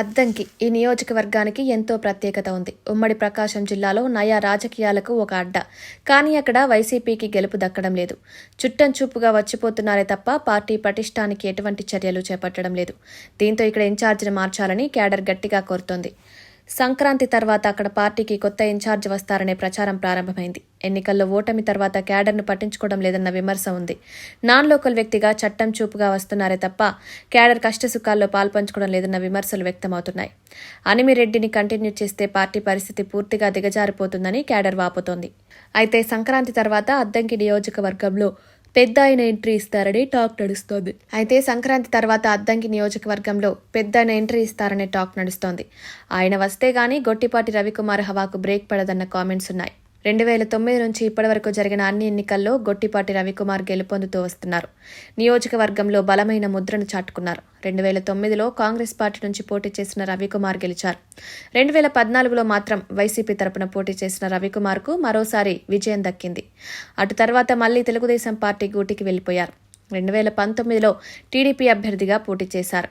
అద్దంకి ఈ నియోజకవర్గానికి ఎంతో ప్రత్యేకత ఉంది. ఉమ్మడి ప్రకాశం జిల్లాలో నయా రాజకీయాలకు ఒక అడ్డ. కానీ అక్కడ వైసీపీకి గెలుపు దక్కడం లేదు. చుట్టం చూపుగా వచ్చిపోతున్నారే తప్ప పార్టీ పటిష్టానికి ఎటువంటి చర్యలు చేపట్టడం లేదు. దీంతో ఇక్కడ ఇన్ఛార్జిని మార్చాలని క్యాడర్ గట్టిగా కోరుతోంది. సంక్రాంతి తర్వాత అక్కడ పార్టీకి కొత్త ఇన్ఛార్జ్ వస్తారనే ప్రచారం ప్రారంభమైంది. ఎన్నికల్లో ఓటమి తర్వాత క్యాడర్ను పట్టించుకోవడం లేదన్న విమర్శ ఉంది. నాన్ లోకల్ వ్యక్తిగా చట్టం చూపుగా వస్తున్నారే తప్ప క్యాడర్ కష్టసుఖాల్లో పాల్పంచుకోవడం లేదన్న విమర్శలు వ్యక్తమవుతున్నాయి. అనిమిరెడ్డిని కంటిన్యూ చేస్తే పార్టీ పరిస్థితి పూర్తిగా దిగజారిపోతుందని క్యాడర్ వాపోతోంది. అయితే సంక్రాంతి తర్వాత అద్దంకి నియోజకవర్గంలో పెద్ద ఆయన ఎంట్రీ ఇస్తారని టాక్ నడుస్తోంది. అయితే సంక్రాంతి తర్వాత అద్దంకి నియోజకవర్గంలో పెద్ద ఆయన ఎంట్రీ ఇస్తారనే టాక్ నడుస్తోంది. ఆయన వస్తే గానీ గొట్టిపాటి రవికుమార్ హవాకు బ్రేక్ పడదన్న కామెంట్స్ ఉన్నాయి. రెండు వేల తొమ్మిది నుంచి ఇప్పటివరకు జరిగిన అన్ని ఎన్నికల్లో గొట్టిపాటి రవికుమార్ గెలుపొందుతూ వస్తున్నారు. నియోజకవర్గంలో బలమైన ముద్రను చాటుకున్నారు. రెండు వేల తొమ్మిదిలో కాంగ్రెస్ పార్టీ నుంచి పోటీ చేసిన రవికుమార్ గెలిచారు. రెండు వేల పద్నాలుగులో మాత్రం వైసీపీ తరపున పోటీ చేసిన రవికుమార్కు మరోసారి విజయం దక్కింది. అటు తర్వాత మళ్ళీ తెలుగుదేశం పార్టీ గూటికి వెళ్ళిపోయారు రెండు వేల పంతొమ్మిదిలో టీడీపీ అభ్యర్థిగా పోటీ చేశారు.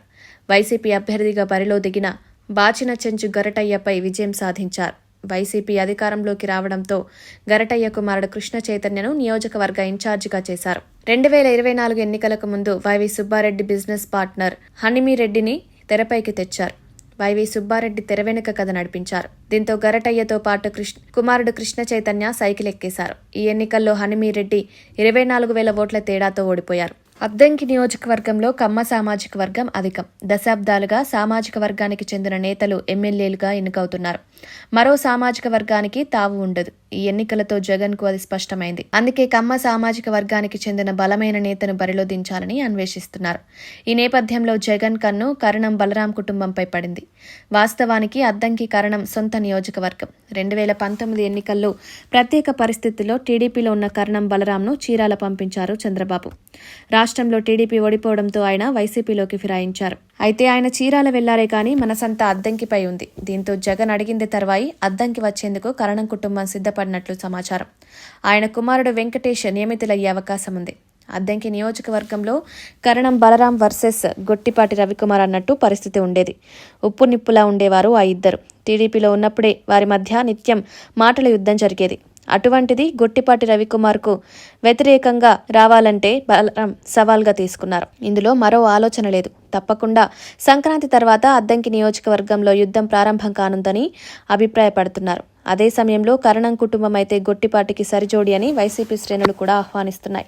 వైసీపీ అభ్యర్థిగా బరిలో దిగిన బాచిన చెంచు గరటయ్యపై విజయం సాధించారు. వైసీపీ అధికారంలోకి రావడంతో గరటయ్య కుమారుడు కృష్ణ చైతన్యను నియోజకవర్గ ఇన్ఛార్జిగా చేశారు. రెండు వేల ఇరవై నాలుగు ఎన్నికలకు ముందు వైవి సుబ్బారెడ్డి బిజినెస్ పార్ట్నర్ హనిమీరెడ్డిని తెరపైకి తెచ్చారు. వైవి సుబ్బారెడ్డి తెరవెనుక కథ నడిపించారు. దీంతో గరటయ్యతో పాటు కృష్ణ కుమారుడు కృష్ణ చైతన్య సైకిల్ ఎక్కేశారు. ఈ ఎన్నికల్లో హనిమీరెడ్డి ఇరవై నాలుగు వేల ఓట్ల తేడాతో ఓడిపోయారు. అద్దంకి నియోజకవర్గంలో కమ్మ సామాజిక వర్గం అధికం. దశాబ్దాలుగా సామాజిక వర్గానికి చెందిన నేతలు ఎమ్మెల్యేలుగా ఎన్నికవుతున్నారు. మరో సామాజిక వర్గానికి తావు ఉండదు. ఈ ఎన్నికలతో జగన్కు అది స్పష్టమైంది. అందుకే కమ్మ సామాజిక వర్గానికి చెందిన బలమైన నేతను బరిలో దించాలని అన్వేషిస్తున్నారు. ఈ నేపథ్యంలో జగన్ కన్ను కరణం బలరాం కుటుంబంపై పడింది. వాస్తవానికి అద్దంకి కరణం సొంత నియోజకవర్గం. రెండు వేల పంతొమ్మిది ఎన్నికల్లో ప్రత్యేక పరిస్థితుల్లో టీడీపీలో ఉన్న కరణం బలరాంను చీరాల పంపించారు చంద్రబాబు. రాష్ట్రంలో టీడీపీ ఓడిపోవడంతో ఆయన వైసీపీలోకి ఫిరాయించారు. అయితే ఆయన చీరాల వెళ్ళారే కానీ మనసంతా అద్దంకిపై ఉంది. దీంతో జగన్ అడిగింది తర్వాయి అద్దంకి వచ్చేందుకు కరణం కుటుంబం సిద్ధపడినట్లు సమాచారం. ఆయన కుమారుడు వెంకటేష్ నియమితులయ్యే అవకాశం ఉంది. అద్దెంకి నియోజకవర్గంలో కరణం బలరాం వర్సెస్ గొట్టిపాటి రవికుమార్ అన్నట్టు పరిస్థితి ఉండేది. ఉప్పు నిప్పులా ఉండేవారు ఆ ఇద్దరు. టీడీపీలో ఉన్నప్పుడే వారి మధ్య నిత్యం మాటల యుద్ధం జరిగేది. అటువంటిది గొట్టిపాటి రవికుమార్కు వ్యతిరేకంగా రావాలంటే బలరాం సవాల్గా తీసుకున్నారు. ఇందులో మరో ఆలోచన లేదు. తప్పకుండా సంక్రాంతి తర్వాత అద్దంకి నియోజకవర్గంలో యుద్ధం ప్రారంభం కానుందని అభిప్రాయపడుతున్నారు. అదే సమయంలో కరణం కుటుంబం అయితే గొట్టిపాటికి సరిజోడి అని వైసీపీ శ్రేణులు కూడా ఆహ్వానిస్తున్నాయి.